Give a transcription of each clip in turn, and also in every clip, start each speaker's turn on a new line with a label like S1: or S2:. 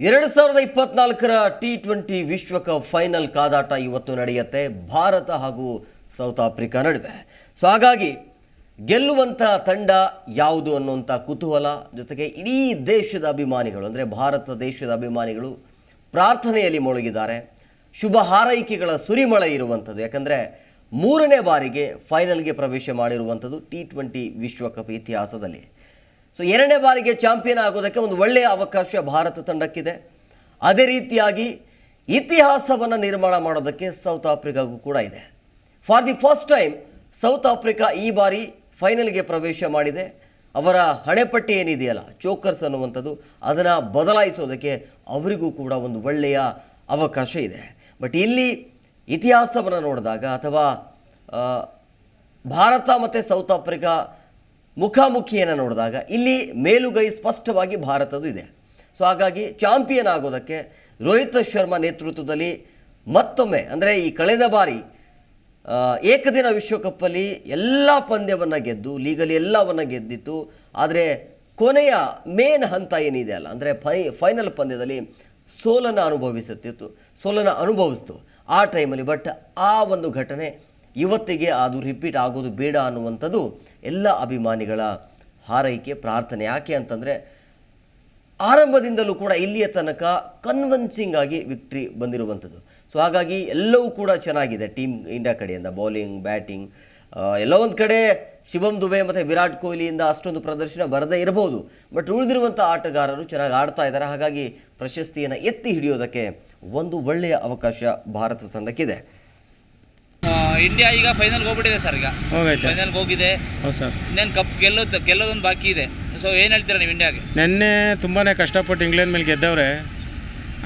S1: ಎರಡು ಸಾವಿರದ ಇಪ್ಪತ್ನಾಲ್ಕರ ಟಿ ಟ್ವೆಂಟಿ ವಿಶ್ವಕಪ್ ಫೈನಲ್ ಕಾದಾಟ ಇವತ್ತು ನಡೆಯುತ್ತೆ. ಭಾರತ ಹಾಗೂ ಸೌತ್ ಆಫ್ರಿಕಾ ನಡುವೆ. ಸೊ ಹಾಗಾಗಿ ಗೆಲ್ಲುವಂಥ ತಂಡ ಯಾವುದು ಅನ್ನುವಂಥ ಕುತೂಹಲ, ಜೊತೆಗೆ ಇಡೀ ದೇಶದ ಅಭಿಮಾನಿಗಳು, ಅಂದರೆ ಭಾರತ ದೇಶದ ಅಭಿಮಾನಿಗಳು ಪ್ರಾರ್ಥನೆಯಲ್ಲಿ ಮುಳುಗಿದ್ದಾರೆ. ಶುಭ ಹಾರೈಕೆಗಳ ಸುರಿಮಳೆ ಇರುವಂಥದ್ದು. ಯಾಕಂದರೆ ಮೂರನೇ ಬಾರಿಗೆ ಫೈನಲ್ಗೆ ಪ್ರವೇಶ ಮಾಡಿರುವಂಥದ್ದು ಟಿ ಟ್ವೆಂಟಿ ವಿಶ್ವಕಪ್ ಇತಿಹಾಸದಲ್ಲಿ. ಸೊ ಎರಡನೇ ಬಾರಿಗೆ ಚಾಂಪಿಯನ್ ಆಗೋದಕ್ಕೆ ಒಂದು ಒಳ್ಳೆಯ ಅವಕಾಶ ಭಾರತ ತಂಡಕ್ಕಿದೆ. ಅದೇ ರೀತಿಯಾಗಿ ಇತಿಹಾಸವನ್ನು ನಿರ್ಮಾಣ ಮಾಡೋದಕ್ಕೆ ಸೌತ್ ಆಫ್ರಿಕಾಗೂ ಕೂಡ ಇದೆ. For the first time south Africa ಈ ಬಾರಿ ಫೈನಲ್ಗೆ ಪ್ರವೇಶ ಮಾಡಿದೆ. ಅವರ ಹಣೆಪಟ್ಟಿ ಏನಿದೆಯಲ್ಲ ಚೋಕರ್ಸ್ ಅನ್ನುವಂಥದ್ದು, ಅದನ್ನು ಬದಲಾಯಿಸೋದಕ್ಕೆ ಅವರಿಗೂ ಕೂಡ ಒಂದು ಒಳ್ಳೆಯ ಅವಕಾಶ ಇದೆ. ಬಟ್ ಇಲ್ಲಿ ಇತಿಹಾಸವನ್ನು ನೋಡಿದಾಗ ಅಥವಾ ಭಾರತ ಮತ್ತು ಸೌತ್ ಆಫ್ರಿಕಾ ಮುಖಾಮುಖಿಯನ್ನು ನೋಡಿದಾಗ ಇಲ್ಲಿ ಮೇಲುಗೈ ಸ್ಪಷ್ಟವಾಗಿ ಭಾರತದ್ದು ಇದೆ. ಸೊ ಹಾಗಾಗಿ ಚಾಂಪಿಯನ್ ಆಗೋದಕ್ಕೆ ರೋಹಿತ್ ಶರ್ಮಾ ನೇತೃತ್ವದಲ್ಲಿ ಮತ್ತೊಮ್ಮೆ, ಅಂದರೆ ಈ ಕಳೆದ ಬಾರಿ ಏಕದಿನ ವಿಶ್ವಕಪ್ಪಲ್ಲಿ ಎಲ್ಲ ಪಂದ್ಯವನ್ನು ಗೆದ್ದು, ಲೀಗಲ್ಲಿ ಎಲ್ಲವನ್ನು ಗೆದ್ದಿತ್ತು. ಆದರೆ ಕೊನೆಯ ಮೇನ್ ಹಂತ ಏನಿದೆ ಅಲ್ಲ, ಅಂದರೆ ಫೈ ಫೈನಲ್ ಪಂದ್ಯದಲ್ಲಿ ಸೋಲನ್ನು ಅನುಭವಿಸುತ್ತಿತ್ತು, ಸೋಲನ್ನು ಅನುಭವಿಸ್ತು ಆ ಟೈಮಲ್ಲಿ ಬಟ್ ಆ ಒಂದು ಘಟನೆ ಇವತ್ತಿಗೆ ಅದು ರಿಪೀಟ್ ಆಗೋದು ಬೇಡ ಅನ್ನುವಂಥದ್ದು ಎಲ್ಲ ಅಭಿಮಾನಿಗಳ ಹಾರೈಕೆ, ಪ್ರಾರ್ಥನೆ. ಯಾಕೆ ಅಂತಂದರೆ ಆರಂಭದಿಂದಲೂ ಕೂಡ ಇಲ್ಲಿಯ ತನಕ ಕನ್ವಿನ್ಸಿಂಗ್ ಆಗಿ ವಿಕ್ಟ್ರಿ ಬಂದಿರುವಂಥದ್ದು. ಸೊ ಹಾಗಾಗಿ ಎಲ್ಲವೂ ಕೂಡ ಚೆನ್ನಾಗಿದೆ. ಟೀಮ್ ಇಂಡಿಯಾ ಕಡೆಯಿಂದ ಬೌಲಿಂಗ್ ಬ್ಯಾಟಿಂಗ್ ಎಲ್ಲ ಒಂದು ಕಡೆ ಶಿವಮ್ ದುಬೆ ಮತ್ತು ವಿರಾಟ್ ಕೊಹ್ಲಿಯಿಂದ ಅಷ್ಟೊಂದು ಪ್ರದರ್ಶನ ಬರದೇ ಇರಬಹುದು. ಬಟ್ ಉಳಿದಿರುವಂಥ ಆಟಗಾರರು ಚೆನ್ನಾಗಿ ಆಡ್ತಾ ಇದ್ದಾರೆ. ಹಾಗಾಗಿ ಪ್ರಶಸ್ತಿಯನ್ನು ಎತ್ತಿ ಹಿಡಿಯೋದಕ್ಕೆ ಒಂದು ಒಳ್ಳೆಯ ಅವಕಾಶ ಭಾರತ ತಂಡಕ್ಕಿದೆ.
S2: ಇಂಡಿಯಾ ಈಗ ಫೈನಲ್ಗೆ ಹೋಗ್ಬಿಟ್ಟಿದೆ ಸರ್ ಈಗ.
S3: ಹೋಗೈತೆ.
S2: ಫೈನಲ್ಗೆ ಹೋಗಿದೆ.
S3: ಹೌದು ಸರ್
S2: ಇನ್ನೇನು ಕಪ್ ಗೆಲ್ಲೋದು ಗೆಲ್ಲೋದೊಂದು ಬಾಕಿ ಇದೆ. ಸೊ ಏನು ಹೇಳ್ತೀರಾ ನೀವು ಇಂಡಿಯಾಗೆ
S3: ನೆನ್ನೆ ತುಂಬಾ ಕಷ್ಟಪಟ್ಟು ಇಂಗ್ಲೆಂಡ್ ಮೇಲೆ ಗೆದ್ದವ್ರೆ.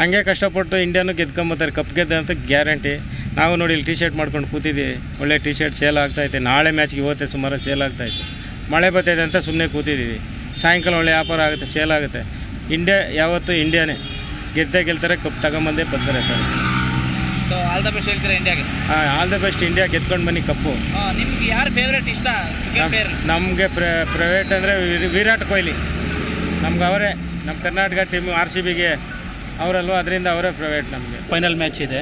S3: ಹಂಗೆ ಕಷ್ಟಪಟ್ಟು ಇಂಡಿಯಾನು ಗೆದ್ಕೊಂಬತ್ತಾರೆ ಕಪ್ ಗೆದ್ದ ಅಂತ ಗ್ಯಾರಂಟಿ ನಾವು ನೋಡಿ ಇಲ್ಲಿ ಟಿ ಶರ್ಟ್ ಮಾಡ್ಕೊಂಡು ಕೂತಿದ್ದೀವಿ ಒಳ್ಳೆ ಟಿ ಶರ್ಟ್ ಸೇಲ್ ಆಗ್ತೈತೆ ನಾಳೆ ಮ್ಯಾಚ್ಗೆ ಇವತ್ತೆ ಸುಮಾರು ಸೇಲ್ ಆಗ್ತಾಯಿತ್ತು ಮಳೆ ಬರ್ತಾಯಿದೆ ಅಂತ ಸುಮ್ಮನೆ ಕೂತಿದ್ದೀವಿ. ಸಾಯಂಕಾಲ ಒಳ್ಳೆ ವ್ಯಾಪಾರ ಆಗುತ್ತೆ ಸೇಲ್ ಆಗುತ್ತೆ. ಇಂಡಿಯಾ ಯಾವತ್ತೂ ಇಂಡಿಯಾನೇ ಗೆದ್ದೇ ಗೆಲ್ತಾರೆ ಕಪ್ ತಗೊಂಬಂದೇ ಬರ್ತಾರೆ sir
S2: so all the best ಹೇಳ್ತೀರಾ ಇಂಡಿಯಾಗೆ
S3: ಆಲ್ ದ ಬೆಸ್ಟ್ ಇಂಡಿಯಾ ಗೆದ್ಕೊಂಡು ಬನ್ನಿ ಕಪ್ಪು.
S2: ನಿಮ್ಗೆ ಯಾರು ಫೇವ್ರೇಟ್ ಇಷ್ಟ?
S3: ನಮಗೆ ಪ್ರೈವೇಟ್ ಅಂದರೆ ವಿರಾಟ್ ಕೊಹ್ಲಿ. ನಮ್ಗೆ ಅವರೇ ನಮ್ಮ ಕರ್ನಾಟಕ ಟೀಮ್ ಆರ್ ಸಿ ಬಿಗೆ ಅವರಲ್ವ ಅದರಿಂದ ಅವರೇ ಪ್ರೈವೇಟ್ ನಮಗೆ.
S4: ಫೈನಲ್ ಮ್ಯಾಚ್ ಇದೆ.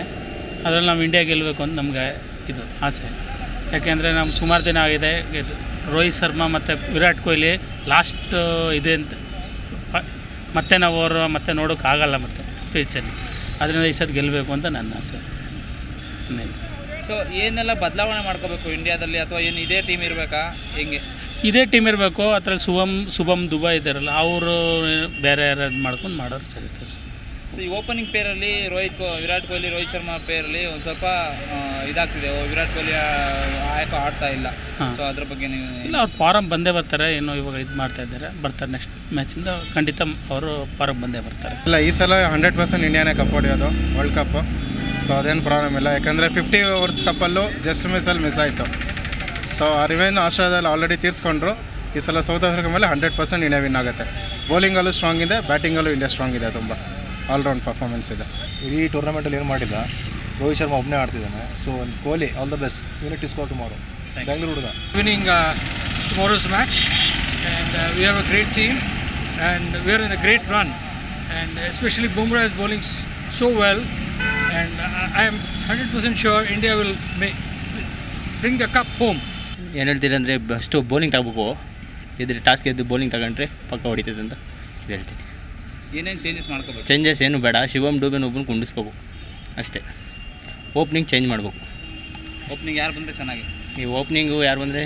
S4: ಅದರಲ್ಲಿ ನಾವು ಇಂಡಿಯಾ ಗೆಲ್ಲಬೇಕು ಅಂತ ನಮಗೆ ಇದು ಆಸೆ. ಯಾಕೆಂದರೆ ನಮ್ಮ ಸುಮಾರು ದಿನ ಆಗಿದೆ. ಗೆದ್ದು ರೋಹಿತ್ ಶರ್ಮಾ ಮತ್ತು ವಿರಾಟ್ ಕೊಹ್ಲಿ ಲಾಸ್ಟ್ ಇದೆ ಅಂತ. ಮತ್ತೆ ನಾವು ಅವರು ಮತ್ತೆ ನೋಡೋಕ್ಕಾಗಲ್ಲ ಮತ್ತೆ ಫ್ಯೂಚರ್ ಅದರಿಂದ ಈ ಸತಿ ಗೆಲ್ಲಬೇಕು ಅಂತ ನನ್ನ ಆಸೆ.
S2: ಸೊ ಏನೆಲ್ಲ ಬದಲಾವಣೆ ಮಾಡ್ಕೋಬೇಕು ಇಂಡಿಯಾದಲ್ಲಿ ಅಥವಾ ಏನು ಇದೇ ಟೀಮ್ ಇರಬೇಕಾ? ಹೆಂಗೆ?
S4: ಇದೇ ಟೀಮ್ ಇರಬೇಕು ಅದರಲ್ಲಿ ಶುಭಮ್ ಶುಭಮ್ ದುಬೈ ಇದ್ದಾರಲ್ಲ ಅವರು ಬೇರೆ ಯಾರು ಮಾಡ್ಕೊಂಡು ಮಾಡೋರು ಸರಿ ಸರ್
S2: ಸೊ ಈ ಓಪನಿಂಗ್ ಪೇರಲ್ಲಿ ರೋಹಿತ್ ಕೋ ವಿರಾಟ್ ಕೊಹ್ಲಿ ರೋಹಿತ್ ಶರ್ಮಾ ಪೇರಲ್ಲಿ ಒಂದು ಸ್ವಲ್ಪ ಇದಾಗ್ತಿದೆ. ಓ, ವಿರಾಟ್ ಕೊಹ್ಲಿ ಆಯಕ ಆಡ್ತಾ ಇಲ್ಲ. ಸೊ ಅದ್ರ ಬಗ್ಗೆ ನೀವು
S4: ಇಲ್ಲ ಅವ್ರು ಫಾರಮ್ ಬಂದೇ ಬರ್ತಾರೆ. ಏನು ಇವಾಗ ಇದು ಮಾಡ್ತಾ ಇದ್ದಾರೆ. ಬರ್ತಾರೆ ನೆಕ್ಸ್ಟ್ ಮ್ಯಾಚಿಂದ ಖಂಡಿತ ಅವರು ಫಾರಮ್ ಬಂದೇ ಬರ್ತಾರೆ.
S5: ಇಲ್ಲ ಈ ಸಲ ಹಂಡ್ರೆಡ್ ಪರ್ಸೆಂಟ್ ಇಂಡಿಯಾನೇ ಕಪ್ ಹೊಡೆಯೋದು ವರ್ಲ್ಡ್ ಕಪ್ಪು ಸೊ ಅದೇನು ಪ್ರಾಬ್ಲಮ್ ಇಲ್ಲ. ಯಾಕಂದರೆ ಫಿಫ್ಟಿ ಓವರ್ಸ್ ಕಪ್ಪಲ್ಲೂ ಜಸ್ಟ್ ಮಿಸ್ಸಲ್ಲಿ ಮಿಸ್ ಆಯಿತು. ಸೊ ಆ ರಿವೆನ್ ಆಸ್ಟ್ರೇಲಿಯಾದಲ್ಲಿ ಆಲ್ರೆಡಿ ತೀರಿಸ್ಕೊಂಡ್ರು. ಈ ಸಲ ಸೌತ್ ಆಫ್ರಿಕಾ ಮೇಲೆ ಹಂಡ್ರೆಡ್ ಪರ್ಸೆಂಟ್ ಇಂಡಿಯಾ ವಿನ್ ಆಗುತ್ತೆ. ಬೌಲಿಂಗಲ್ಲೂ ಸ್ಟ್ರಾಂಗ್ ಇದೆ ಬ್ಯಾಟಿಂಗಲ್ಲೂ ಇಂಡಿಯಾ ಸ್ಟ್ರಾಂಗ್ ಇದೆ ತುಂಬ. ಆಲ್ರೌಂಡ್ ಪರ್ಫಾರ್ಮೆನ್ಸ್ ಇದೆ.
S6: ಇಡೀ ಟೂರ್ನಮೆಂಟಲ್ಲಿ ಏನು ಮಾಡಿಲ್ಲ ರೋಹಿತ್ ಶರ್ಮಾ ಒಬ್ಬನೇ ಆಡ್ತಿದ್ದಾನೆ. So Kohli all the best unit score tomorrow Bengaluru ಹುಡುಗ.
S7: Winning tomorrow's match and we have we great team and team, are we are in a great run, and especially Bumrah is bowling so well, and I am 100% sure India will make, bring the cup home.
S8: ಏನು ಹೇಳ್ತೀರಿ ಅಂದರೆ ಅಷ್ಟು bowling ತಗೋಬೇಕು. ಇದ್ರೆ task ಎದ್ದು bowling ತಗೊಂಡ್ರೆ ಪಕ್ಕ ಹೊಡಿತೈತೆ ಅಂತ ಇದು ಹೇಳ್ತೀನಿ.
S2: ಏನೇನು ಚೇಂಜಸ್ ಮಾಡ್ಕೋಬೇಕು?
S8: ಚೇಂಜಸ್ ಏನು ಬೇಡ. ಶಿವಮ್ ಡೂಬೆನ್ ಒಬ್ಬನ ಕುಂಡಿಸ್ಬೇಕು. ಅಷ್ಟೇ. ಓಪ್ನಿಂಗ್ ಚೇಂಜ್ ಮಾಡಬೇಕು.
S2: ಓಪನಿಂಗ್ ಯಾರು ಬಂದರೆ ಚೆನ್ನಾಗಿ?
S8: ಈ ಓಪ್ನಿಂಗು ಯಾರು ಬಂದರೆ?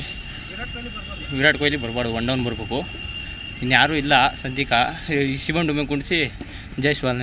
S8: ವಿರಾಟ್ ಕೊಹ್ಲಿ ಬರಬಾರ್ದು. ಒನ್ ಡೌನ್ ಬರಬೇಕು. ಇನ್ಯಾರೂ ಇಲ್ಲ. ಸದ್ಯಕ್ಕೆ ಈ ಶಿವಮ್ ಡೂಬೆನ್ ಕುಂಡಿಸಿ ಜೈಸ್ವಾಲ್